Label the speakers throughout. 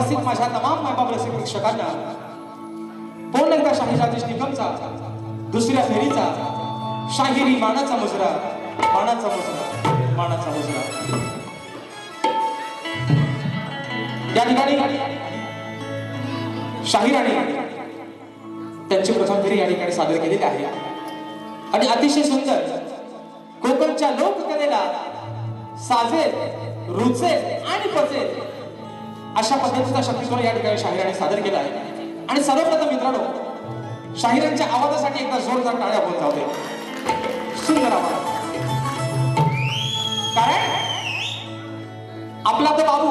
Speaker 1: उपस्थित माझ्या तमाम मायबाप रसिक प्रेक्षकांना पूर्ण एकदा शाही राजेश निकमचा दुसऱ्या फेरीचा शाहिरी मानाचा मुजरा मानाचा मुजरा मानाचा मुजरा. या ठिकाणी शाहिराने त्यांची प्रथम फेरी या ठिकाणी सादर केलेली आहे. आणि अतिशय सुंदर कोकणच्या लोककलेला साजेल रुचेल आणि पचेल अशा पद्धतीचा शक्तिस्वर या ठिकाणी शाहिराने सादर केला आहे. आणि सर्वप्रथम मित्रांनो शाहिरांच्या आवाजासाठी एकदा जोरदार टाळ्या होत जाते सुंदर आवाज. कारण आपला तो बाबू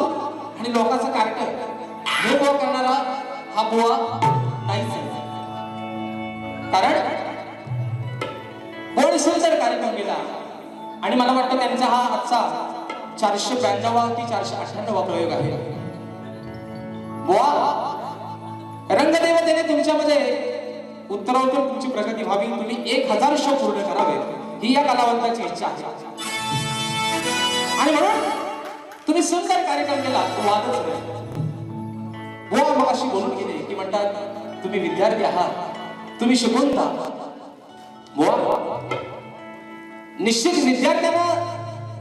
Speaker 1: आणि लोकांचं कार्ट हे बुवा करणारा हा बुवा नाहीच कारण कोण सुंदर कार्यक्रम केला? आणि मला वाटतं त्यांचा हा आजचा चारशे ब्याण्णवा की चारशे अठ्ठ्याण्णवा प्रयोग आहे. रंगदेवतेने तुमच्यामध्ये उत्तरोत्तर तुमची प्रगती व्हावी. तुम्ही एक हजार शो पूर्ण करावे. ही या कलावंताची इच्छा आहे. आणि म्हणून तुम्ही सुंदर कार्यक्रम केला तो वादच नाही. मग अशी बोलून गेले की म्हणतात तुम्ही विद्यार्थी आहात. तुम्ही शिकून जा. निश्चित विद्यार्थ्यांना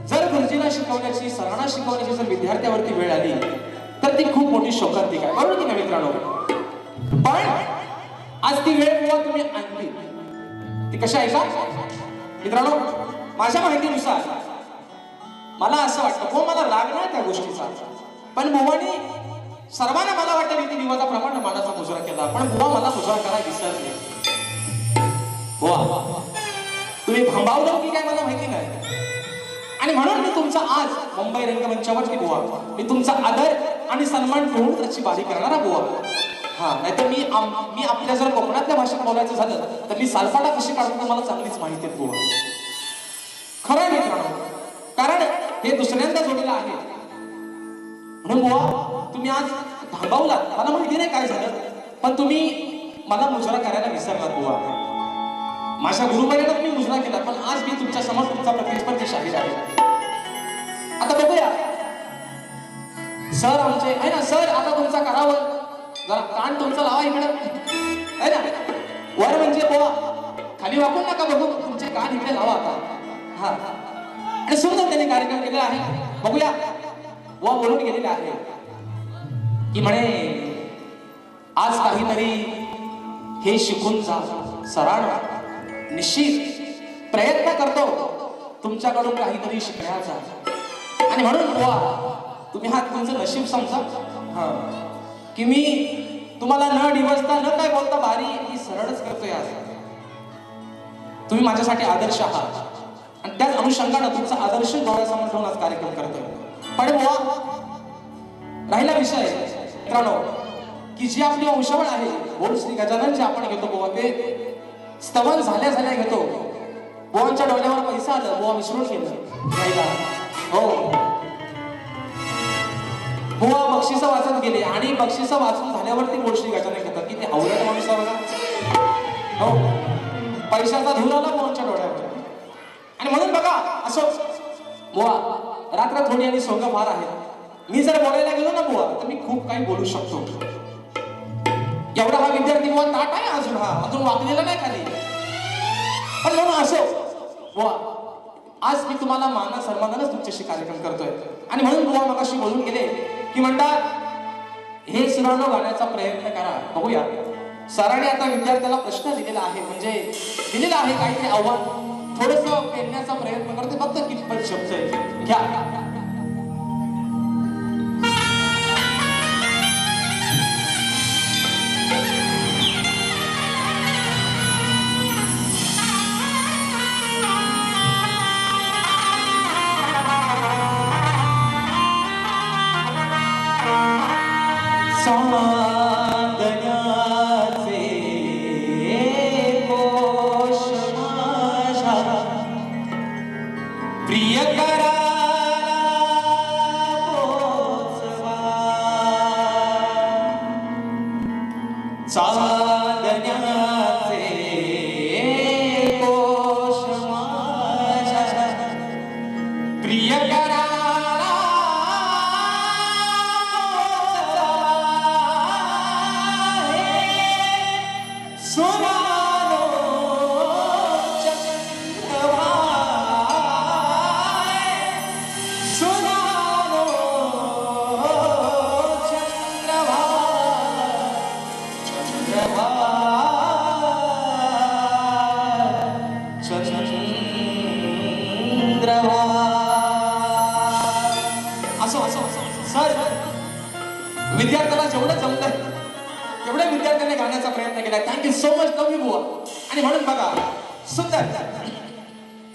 Speaker 1: जर गुरुजींना शिकवण्याची सरांना शिकवण्याची जर विद्यार्थ्यावरती वेळ आली तर ती खूप मोठी शोकांतिक आहे. बरोबर की नाही मित्रांनो? पण आज ती वेळ किंवा तुम्ही आणली. ती कशी आहे का? मित्रांनो माझ्या माहितीनुसार मला असं वाटतं हो मला लागणार त्या गोष्टीचा. पण बुवानी सर्वांना मला वाटतं रीती प्रमाण मानाचा मुजरा केला. पण बुवा मला मुजरा करायला विसरले बुवा तुम्ही भांबावलं की काय मला माहिती नाही. आणि म्हणून मी तुमचा आज मुंबई रंगमंचावरती बुवा मी तुमचा आदर आणि सन्मान ठेवून त्याची बारी करणारा बुवा हा नाहीतर मी मी आपल्या जर कोकणातल्या भाषेत बोलायचं झालं तर मी सालफाटा कशी काढतो मला चांगलीच माहिती आहे बुवा खरं आहे मित्रांनो कारण हे दुसऱ्यांदा जोडीला आहे. म्हणून बुवा तुम्ही आज थांबवला मला माहिती नाही काय झालं पण तुम्ही मला मुजरा करायला विसरलात बुवा माझ्या गुरुपर्यंत मी मुजरा केला पण आज मी तुमच्यासमोर तुमचा प्रतिस्पर्धी शाहीर आहे. सर आमचे आहे ना? सर आता तुमचा करावं जरा कान तुमचा लावा इकडं. आहे ना? वर म्हणजे बोवा. खाली वाकून नका बघू तुमचे कान इकडे लावा आता. हा. आणि सुंदर त्याने कार्यक्रम केला आहे. बघूया. वा बोलून गेलेले आहे. की म्हणे आज काहीतरी हे शिकून जा सराळ निश्चित प्रयत्न करतो. तुमच्याकडून काहीतरी शिकण्याचा. आणि म्हणून बुवा. तुम्ही हा तुमचं नशीब समजा हा. की मी तुम्हाला न डिवसता न काय बोलता बारी ही सरळच करतोय आज. तुम्ही माझ्यासाठी आदर्श आहात. आणि त्याच अनुषंगानं तुमचा आदर्श डोळ्यासमोर ठेवून आज कार्यक्रम करतोय. पण बुवा राहिला विषय. मित्रांनो की जी आपली वंशावळ आहे बोल श्री गजानन जे आपण घेतो बुवा ते स्तवन झाल्या झाल्या घेतो. बुवांच्या डोळ्यावर पैसा आलं बुवा विसरून गेलं. राहिला. हो. बुवा बक्षिसं वाचत गेले. आणि बक्षिसं वाचून झाल्यावरती बोल श्री गजानन घेतात की ते आवडत माणूस बघा. हो. पैशाचा धूर आला बुवांच्या डोळ्यावर. आणि म्हणून बघा असं. बुवा रात्र थोडी आणि सोंग फार आहे मी जर बोलायला गेलो ना बुवा तर मी खूप काही बोलू शकतो. एवढा हा विद्यार्थी बुवा ताट आहे अजून हा. अजून वाकलेला नाही खाली. पण म्हणून असो. बुवा आज मी तुम्हाला माना सन्मानानच तुमच्याशी कार्यक्रम करतोय. आणि म्हणून बुवा मगाशी बोलून गेले की म्हणतात हे सुरानो गाण्याचा प्रयत्न करा. बघूया. सरांनी आता विद्यार्थ्याला प्रश्न दिलेला आहे म्हणजे दिलेला आहे काहीतरी आव्हान. थोडस पेरण्याचा प्रयत्न करते फक्त कितपत शब्द घ्या.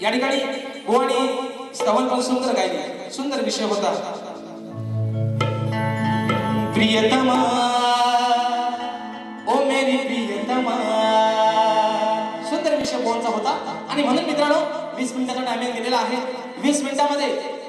Speaker 1: या ठिकाणी हो बुवानी स्तवन पण सुंदर गायले. सुंदर विषय होता. प्रियतमा ओ मेरी प्रियतमा. सुंदर विषय बोलचा होता. आणि म्हणून मित्रांनो वीस मिनिटाचा टायमिंग दिलेला आहे. वीस मिनिटामध्ये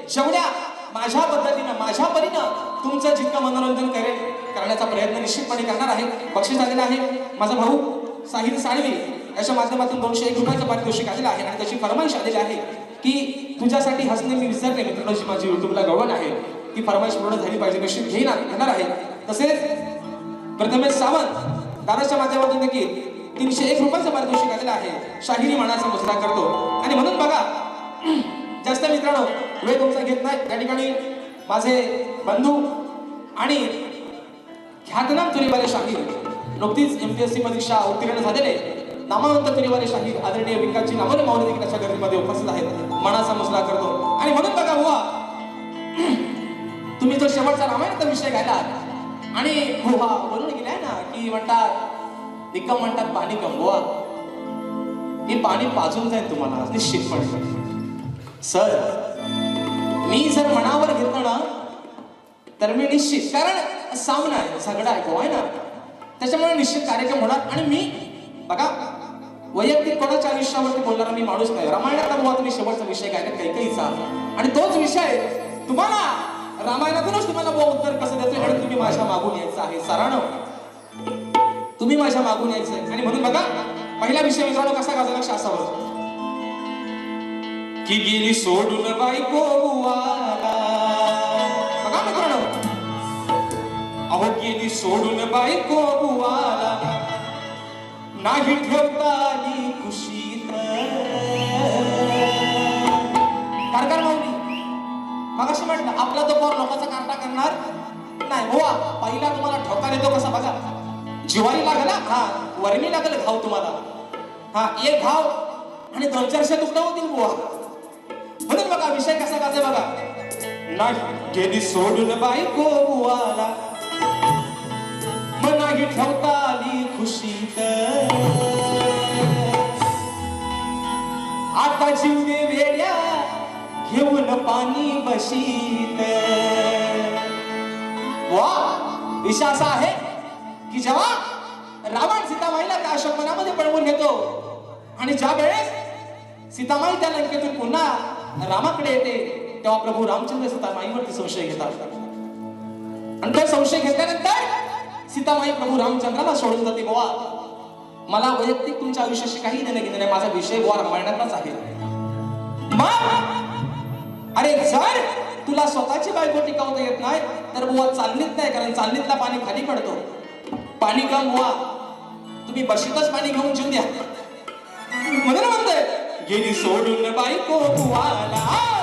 Speaker 1: जेवढ्या माझ्या पद्धतीनं माझ्या परीनं तुमचं जितकं मनोरंजन करेल करण्याचा प्रयत्न निश्चितपणे करणार आहे. बक्षीस आलेलं आहे. माझा भाऊ साहिल साळवी याच्या माध्यमातून दोनशे एक रुपयाचं पारितोषिक आलेलं आहे आणि त्याची फरमाईश आलेली आहे की तुझ्यासाठी हसणे मी विसरले मित्रांनो जी माझी युट्यूबला गवण आहे. ती फरमाईश पूर्ण झाली पाहिजे कशी घेईन घेणार आहे. तसेच प्रथमेश सावंत दादाच्या माध्यमातून देखील तीनशे एक रुपयाचं पारितोषिक आलेलं आहे. शाहिरी मनाचा मुसरा करतो. आणि म्हणून बघा जास्त मित्रांनो वेळ तुमचा घेत नाही. त्या ठिकाणी माझे बंधू आणि ख्यातनाम तुरीवाले शाहीर नुकतीच एमपीएससी परीक्षा उत्तीर्ण झालेले. नामवंत तुरीवाले शाहीर आदरणीय विकासजी नामोरे माऊली देखील अशा गर्दीमध्ये उपस्थित आहेत. मनाचा मुजरा करतो. आणि म्हणून बघा बुवा तुम्ही जो शेवटचा रामायणाचा विषय घ्यायला आणि हो हा बोलून गेलाय ना की म्हणतात निकम म्हणतात पाणी कमवा हे पाणी पाजून जाईल तुम्हाला निश्चितपणे सर मी जर मनावर घेतलं ना तर मी निश्चित कारण सामना आहे झगडा आहे आहे ना? त्याच्यामुळे निश्चित कार्यक्रम होणार. आणि मी बघा वैयक्तिक कोणाच्या आयुष्यावरती बोलणारा मी माणूस नाही. रामायणाचा बुवा तुम्ही शेवटचा विषय काय काही काहीचा आणि तोच विषय तुम्हाला रामायणातूनच तुम्हाला बुवा उत्तर कसं द्यायचं म्हणून तुम्ही माझ्या मागून यायचं आहे. सरानं तुम्ही माझ्या मागून यायचं आणि म्हणून बघा पहिला विषय मित्रांनो कसा गाजा लक्ष असावं की गेली सोडून बायको बघा मित्रांनो. अहो गेली सोडून बायको बुवाला. नाही ठेवता आली खुशीत. कारकार माऊली मग अशी म्हटलं आपला तो पोर लोकांचा कांटा करणार नाही. हो पहिला तुम्हाला ठोका देतो कसा बघा. जिवारी लागला? हा वर्मी लागल घाव तुम्हाला. हा एक घाव आणि दोन चारशे तुकडे होतील बुवा. म्हणून बघा विषय कसा कसा बघा. नाही गेली सोडून बायको बुवाला. मनाही ठेवता पाणी बशीत. वा विषय असा आहे की जेव्हा रावण सीतामाईला त्या अशोकवनामध्ये पळवून घेतो आणि ज्या वेळेस सीतामाई त्या लंकेतून पुन्हा रामाकडे येते तेव्हा प्रभू रामचंद्र सीतामाईवरती संशय घेतात. आणि तो संशय घेतल्यानंतर सीतामाई प्रभू रामचंद्राला सोडून जाते गोवा मला वैयक्तिक तुमच्या आयुष्याशी काही देणं घेणं नाही माझा विषय गोवा रामायणातलाच आहे. मग अरे जर तुला स्वतःची बायको टिकवता येत नाही तर बुवा चालणीत नाही कारण चालणीतला पाणी खाली पडतो. पाणी का बुवा. तुम्ही बशीतच पाणी घेऊन जीव द्या. म्हणून म्हणतोय गेली सोडून बायको बुवाला.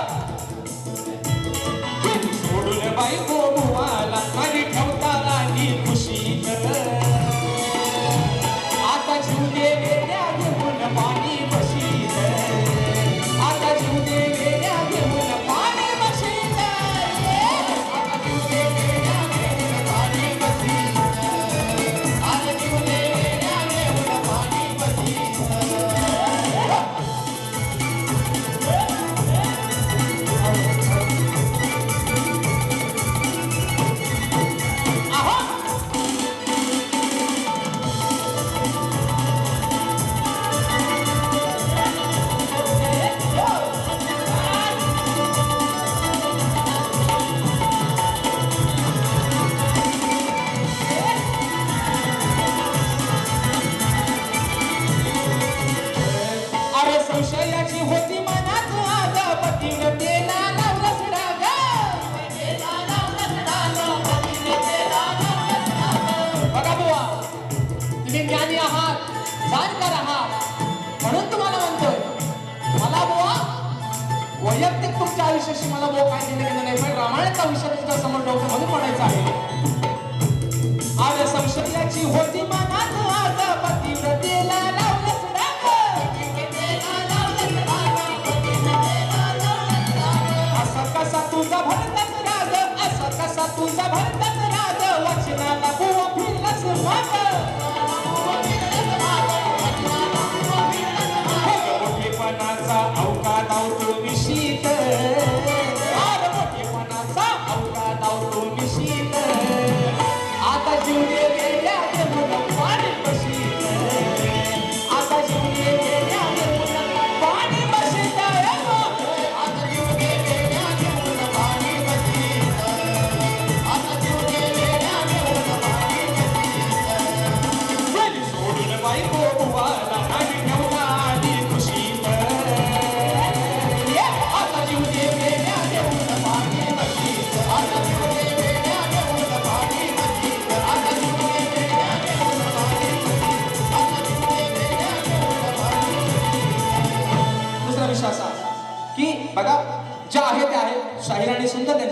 Speaker 1: असा कसा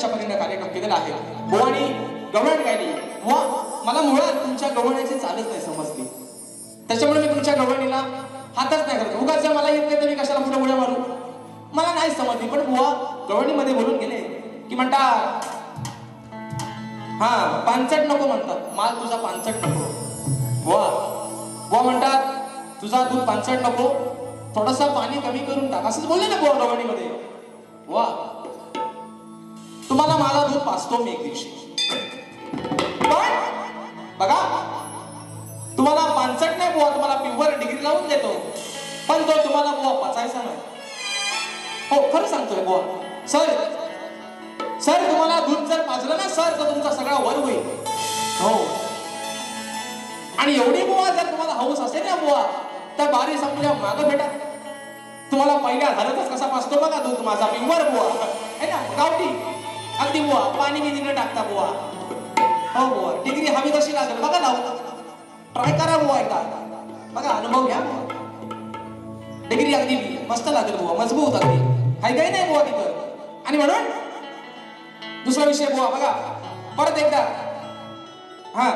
Speaker 1: परीने कार्यक्रम केलेला आहे. बुवानी गवळण गायली बुवा मला मुळात तुमच्या गवळण्याची चालच नाही समजली. त्याच्यामुळे मी तुमच्या गवळणीला हातच नाही करतो उगाच मला येत नाही तर मी कशाला पुढे उड्या मारू? मला नाही समजली. पण बुवा गवळणीमध्ये बोलून गेले की म्हणतात हा पानसट नको म्हणतात. माल तुझा पानसट नको. बुवा बुवा म्हणतात तुझा दूध पानसट नको. थोडासा पाणी कमी करून टाक. असंच बोलले ना बुवा गवळणीमध्ये वा तुम्हाला माझा दूध पाचतो मी एक दिवशी. पण बघा तुम्हाला पानसट नाही बुवा तुम्हाला प्युअर डिग्री लावून देतो. पण तो तुम्हाला बुवा पचायचा नाही. हो खरं सांगतोय बुवा. सर सर तुम्हाला दूध जर पाजलं ना सर तर तुमचा सगळा वर होईल. हो. आणि एवढी बुवा जर तुम्हाला हौस असेल ना बुवा तर बारी संपल्या मागं भेटा. तुम्हाला पहिल्या घरातच कसा पाचतो बघा दूध माझा पिंवर बुवा. है ना? गावठी. अगदी बुवा पाणी मी तिकडे टाकता बुवा. हो बुवा डिग्री हवी तशी लागेल. बघा लावू ट्राय करा बुवा एकदा. बघा अनुभव घ्या. डिग्री अगदी मस्त लागेल बुवा मजबूत अगदी. काही काही नाही बुवा तिथं. आणि म्हणून दुसरा विषय बुवा बघा. परत एकदा. हा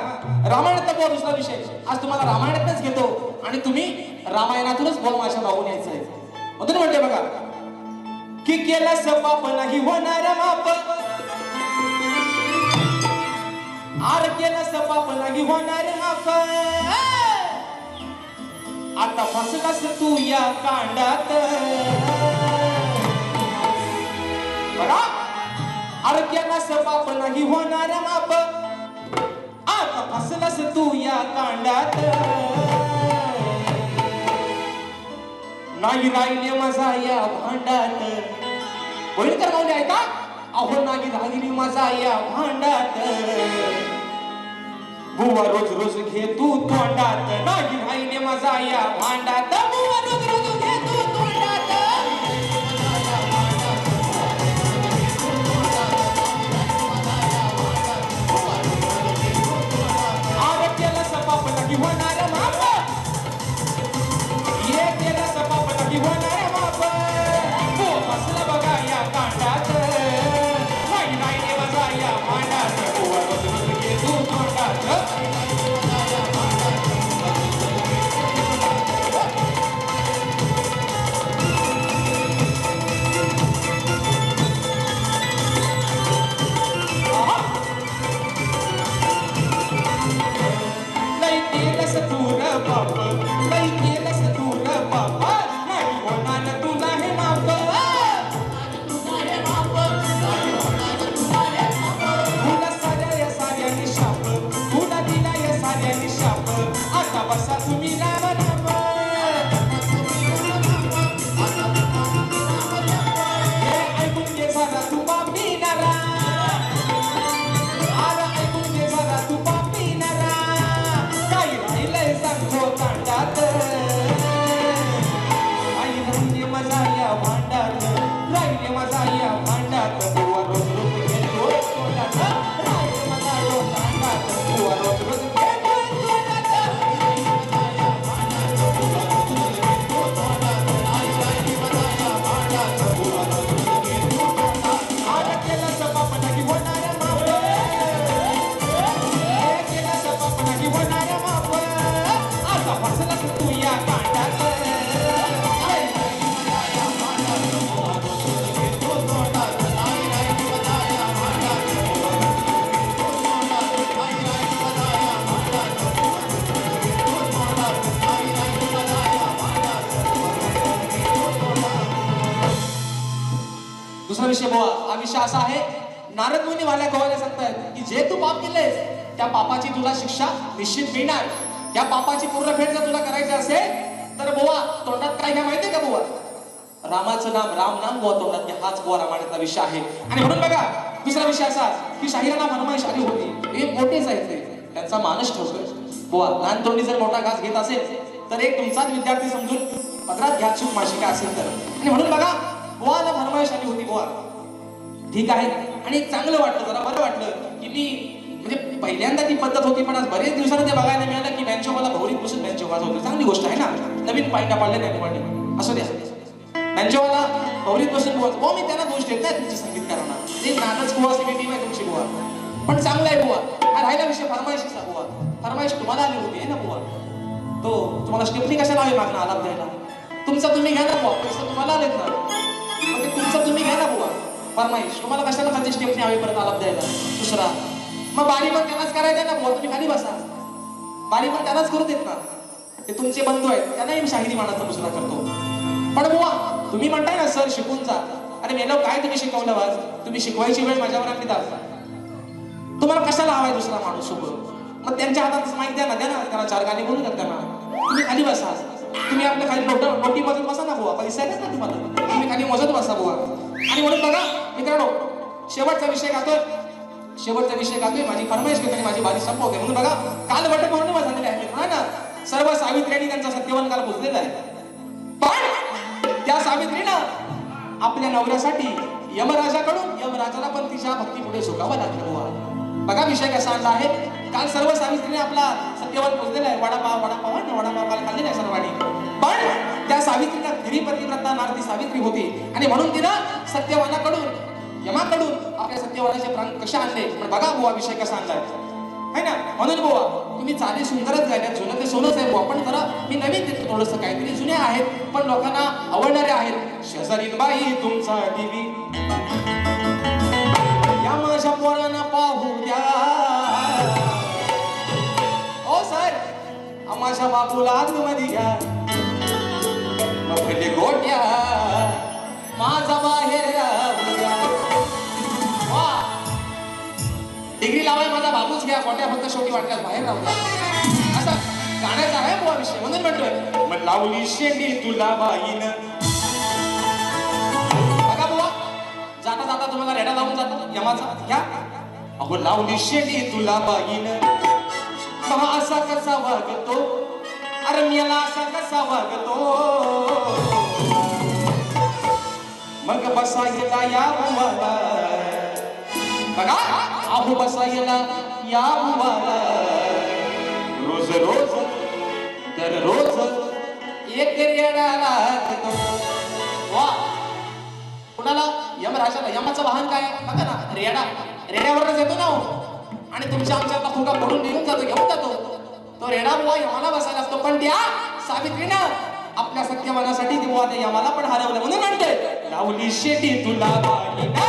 Speaker 1: रामायणात बुवा दुसरा विषय. आज तुम्हाला रामायणातच घेतो. आणि तुम्ही रामायणातूनच बोल माझ्या मागून यायचं आहे म्हणून म्हणते बघा की केलं सपाप नाही होणार माप. आर केलं सपाप नाही होणार माप. आता फसलास तू या कांडात. आर केला सपाप नाही होणार माप. आता फसलास तू या कांडात. नाही राहिले माझा या भांडात. होळकर माऊली ऐका. अहो नागी राहिली माझा या भांडात. बुवा रोज रोज घे तू तोंडात. नागी राहिले माझा या भांडात. बुवा रोज रोज आता बसा तुम्ही नारद मुनी वाल्या गोवाला सांगतायत की जे तू पाप केलंयस त्या पापाची तुला शिक्षा निश्चित मिळणार. त्या पापाची पूर्ण फेड जर तुला करायची असेल तर बोवा तोंडात काय घ्या माहितीये का बुवा? रामाचं नाम राम नाम बुवा तोंडात घ्या. हाच बुवा रामायणाचा विषय आहे. आणि म्हणून बघा दुसरा विषय असा की शाहिरांना फरमाईश आली होती. हे मोठेच आहेत ते त्यांचा मानस ठेवतोय. बोवा लहान तोंडी जर मोठा घास घेत असेल तर एक तुमचाच विद्यार्थी समजून पत्रात घ्या. चूक माशी काय असेल तर. आणि म्हणून बघा बोवाला फरमाईश आली होती बोवा. ठीक आहे? आणि एक चांगलं वाटलं जरा बरं वाटलं की मी म्हणजे पहिल्यांदा ती पद्धत होती पण आज बरेच दिवसानं ते बघायला मिळालं की बँचोबाला भौरीत बसून बँचो वाजवतो चांगली गोष्ट आहे ना? नवीन पायटा पाडले नाही कोणी असं द्या. बँचोवाला भौरीत बसून हो मी त्यांना दोष देत नाही तुमच्या संगीतकारांना ते नादच बुवा सगळी टीम आहे तुमची बुवा पण चांगला आहे बुवा हा राहिला विषय फरमाईशीचा बुवा फरमाईश तुम्हाला आली होती है ना बुवा तो तुम्हाला स्टेपनी कशाला हवी मागणं आलाप द्यायला? तुमचा तुम्ही घ्या ना बुवा पैसे तुम्हाला आलेत ना मग ते तुम्ही घ्या ना बुवा फरमाईश तुम्हाला कशाला खाली स्टेपनी हवी परत आलाप द्यायला? दुसरा. मग बारी पण त्यालाच करायचं ना भाऊ तुम्ही खाली बसा. बारी पण त्यालाच करू देत ना ते तुमचे बंधू आहेत त्यांनाही मी शाहिरी मानाचा दुसरा करतो. पण बुवा तुम्ही म्हणताय ना सर शिकून जा. अरे मेलो काय तुम्ही शिकवलं आज? तुम्ही शिकवायची वेळ माझ्यावर आणली दास तुम्हाला कशाला हवाय दुसरा माणूस सोबत? मग त्यांच्या हातात माहिती द्या ना द्या ना त्याला चार गाणी बोलू द्या त्यांना. तुम्ही खाली बसा. तुम्ही आपल्या खाली नोट नोटी मजत बसा ना बुवा. पैसा आहे ना तुम्हाला तुम्ही खाली मजत बसा बुवा. आणि म्हणून बघा मित्रांनो शेवटचा विषय गातोय शेवटचा विषय गातोय माझी फरमाईश घेतली माझी बारी संपवते. म्हणून बघा काल वट पौर्णिमा झालेली आहे हा ना? सर्व सावित्र्यांनी त्यांचा सत्यवान काल पोचलेला आहे. पण त्या सावित्रीनं आपल्या नवऱ्यासाठी यमराजाकडून यमराजाला पण तिच्या भक्तीपुढे झुकावं लागलं बुवा. बघा विषय कसा आणला आहे. काल सर्व सावित्रीने आपला सत्यवान पोचलेला आहे वडापाव वडापाव आणि ना वडापाव काल खाल्लेला आहे सर्वांनी. पण त्या सावित्रीला खरी पतिव्रता नारदी सावित्री होती. आणि म्हणून तिनं सत्यवानाकडून यमाकडून आपल्या सत्यवानाचे प्राण कसे आणले? पण बघा बुवा विषय कसा आणलाय. है ना? म्हणून बुवा तुम्ही चाले सुंदरच झाले जुनं ते सोनच आहे बुवा. पण जरा मी नवीन देतो थोडस काहीतरी जुने आहेत पण लोकांना आवडणारे आहेत. शेजारी बाई तुमचा दिवी. या माझ्या पोरांना पाहू द्या. माझ्या बापूला आतमध्ये घ्या. मग पहिले गोट्या माझा बाहेर वा. डिग्री लावाय माझा बाबूच घ्या. गोट्या फक्त शेवटी वाटल्यास बाहेर राहू द्या. असं गाण्याचा आहे बुवा विषय. म्हणून म्हणतोय मग लावली शेंडी तुला बाईन. बघा बुवा. जाता जाता तुम्हाला रेडा लावून जातो यमाचा. घ्या. अहो लावली शेंडी तुला बाईन. महा असा कसा वागतो? अरे मेला असा कसा वागतो? मग बसायला या बुवाला बघा बसा गेला या बुवाला रोज रोज दररोज एक येडा लागतो. वा. कुणाला? यमराजाला. यमाचं वाहन काय? आहे? बघा ना रेडा. रेड्यावरच येतो ना हो. आणि तुमच्या आमच्या आता फुगा पडून निघून जातो घेऊन जातो. तो रेडा बुवा यमाला बसायला असतो पण त्या सावित्रीनं आपल्या सत्यमानासाठी ती बुवा यमाला पण हरवलं. म्हणून म्हणते लावली शेती तुला बाई ना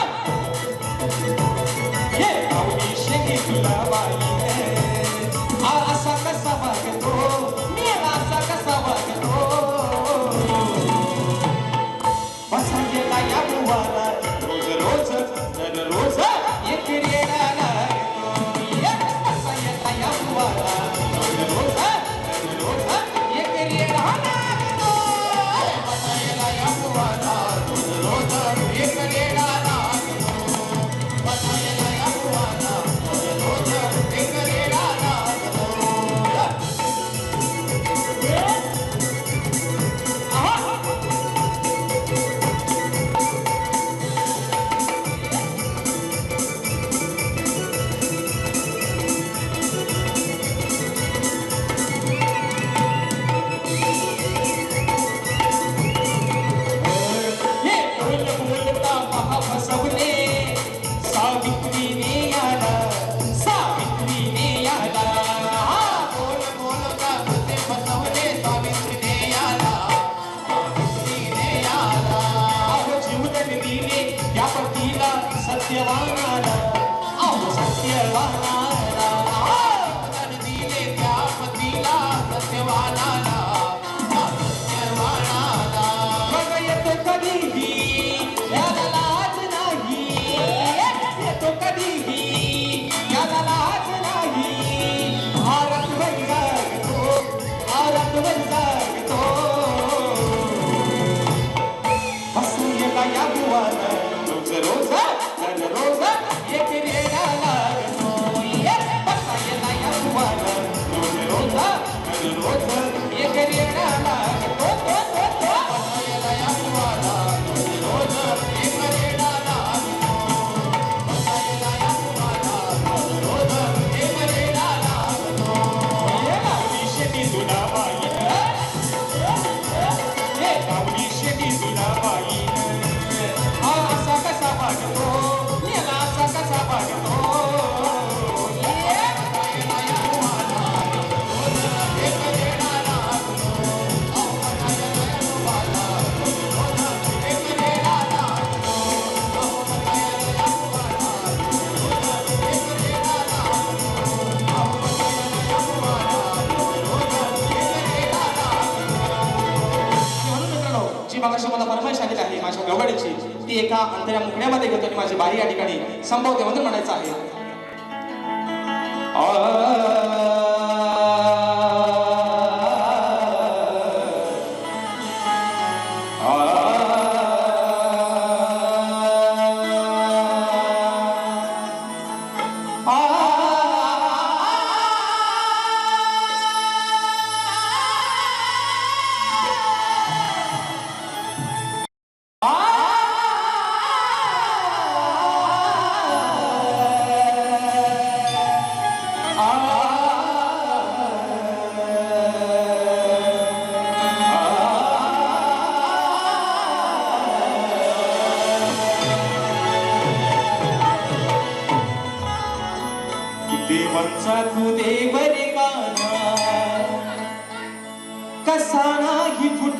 Speaker 1: लावली शेती तुला बाई ती एका अंतऱ्या मुकण्यामध्ये घेतो आणि माझी बारी या ठिकाणी संभवते म्हणून म्हणायचं आहे.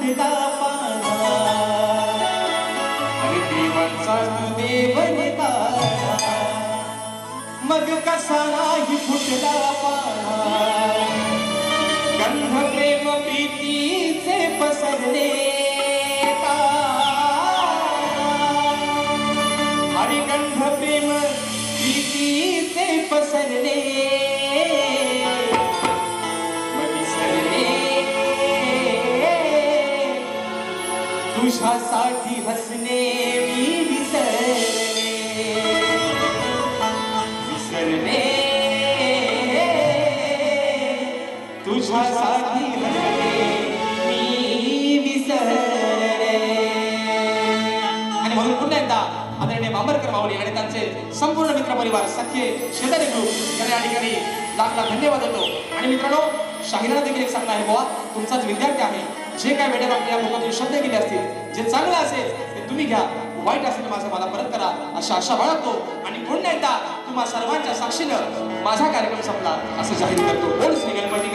Speaker 1: नाही पाना अरे देवांचा देव मग कसा नाही फुटला पाना गंध प्रेम प्रीतीचे पसरले का प्रेम प्रीतीचे पसरले तुझ्यासाठी हसणे मी विसरले विसरले तुझ्यासाठी हसणे मी विसरले आणि म्हणून पुन्हा एकदा आदरणीय बांबरकर माऊली आणि त्यांचे संपूर्ण मित्र परिवार सख्खे शेजारी ग्रुप यांना या ठिकाणी लाख लाख धन्यवाद देतो. आणि मित्रांनो शाहिराला देखील एक सांगणं आहे बुवा तुमचाच विद्यार्थी आहे. जे काय मॅडम आपल्या मुखातून शब्द गेले असतील जे चांगलं असेल ते तुम्ही घ्या. वाईट असेल तर माझं मला परत करा. अशा आशा बाळगतो. आणि पुन्हा एकदा तुम्हा सर्वांच्या साक्षीनं माझा कार्यक्रम संपला. असं जाहीर करतो. बोल श्री गणपती